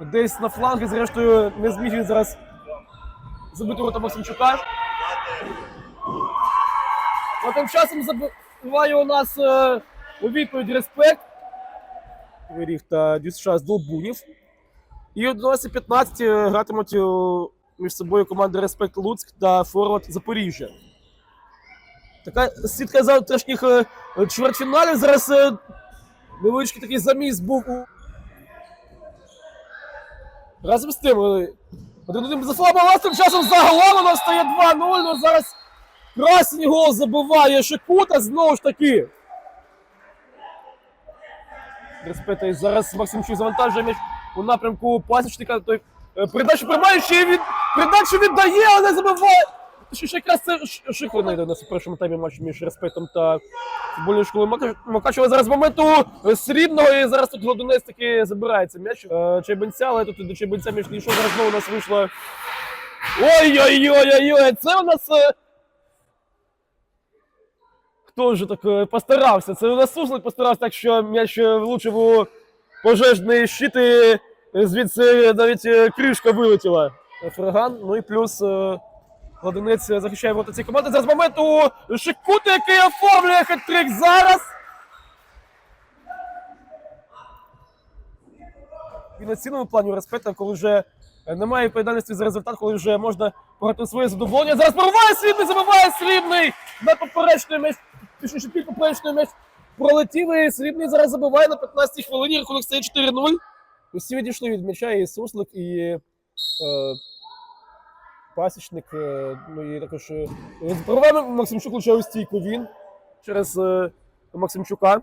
десь на фланги, зрештою, не зміг він зараз забити рота Максимчука. А тим часом забиває у нас е, у відповідь респект. Виріг та Дюсш з Долбунів. І о 11.15 гратимуть е, між собою команди Респект Луцьк та Форвард Запоріжжя. Така сітка завтрашніх е, чвертьфіналів. Зараз е, невеличкий такий заміс був у. Разом з тим, е, один один за слабо тим часом загалом воно стає 2-0. Ну зараз красний гол забиває Шикута знову ж таки. 35-й. зараз Максимчук завантажує м'яч у напрямку пасічника. Той е, передачу приймає, ще він передачу віддає, але забиває. Що ще якраз це Ш- Шикова йде у нас у першому таймі матчу між Респектом та футбольною школою Мака- Макачева. Зараз моменту срібного і зараз тут Годунець таки забирається м'яч е, але тут до м'яч не йшов. Зараз знову у нас вийшло. Ой-ой-ой-ой-ой! Це у нас. е, Хто вже так е, постарався? Це у нас Суслик постарався так, що м'яч влучив у пожежний щит і звідси навіть кришка вилетіла. Фраган, ну і плюс Гладинець захищає ворота цієї команди. Зараз момент у Шикути, який оформлює хет-трик зараз. І на цінному плані респекта, коли вже е, немає відповідальності за результат, коли вже можна пограти своє задоволення. Зараз пробиває срібний, забиває срібний на поперечний м'яч. Точніше, під поперечний м'яч пролетів і срібний зараз забиває на 15-й хвилині. Рахунок стає 4-0. Усі відійшли від м'яча і Суслик, і е, пасічник. е, Ну і також е, пробиває Максимчук влучає у стійку він через е, Максимчука.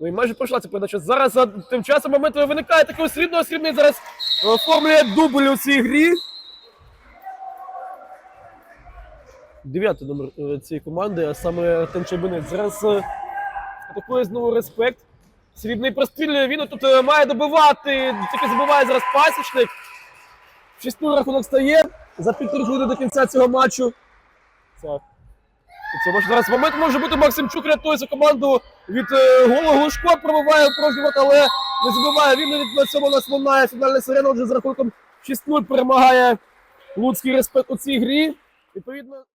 Ну і майже пройшла ця передача. Зараз тим часом момент виникає такого срібного срібний зараз оформлює дубль у цій грі. Дев'ятий номер е, цієї команди, а саме Артем Чайбинець. Зараз е, атакує знову респект. Срібний прострілює, він тут е, має добивати, тільки забиває зараз пасічник. 6 рахунок стає за півтори хвилини до кінця цього матчу. Так. це може зараз момент може бути Максимчук рятує цю команду від е, голу Глушко, пробиває порожній але не забиває. Він навіть на цьому нас лунає фінальна сирена. вже з рахунком 6-0 перемагає Луцький респект у цій грі. Відповідно.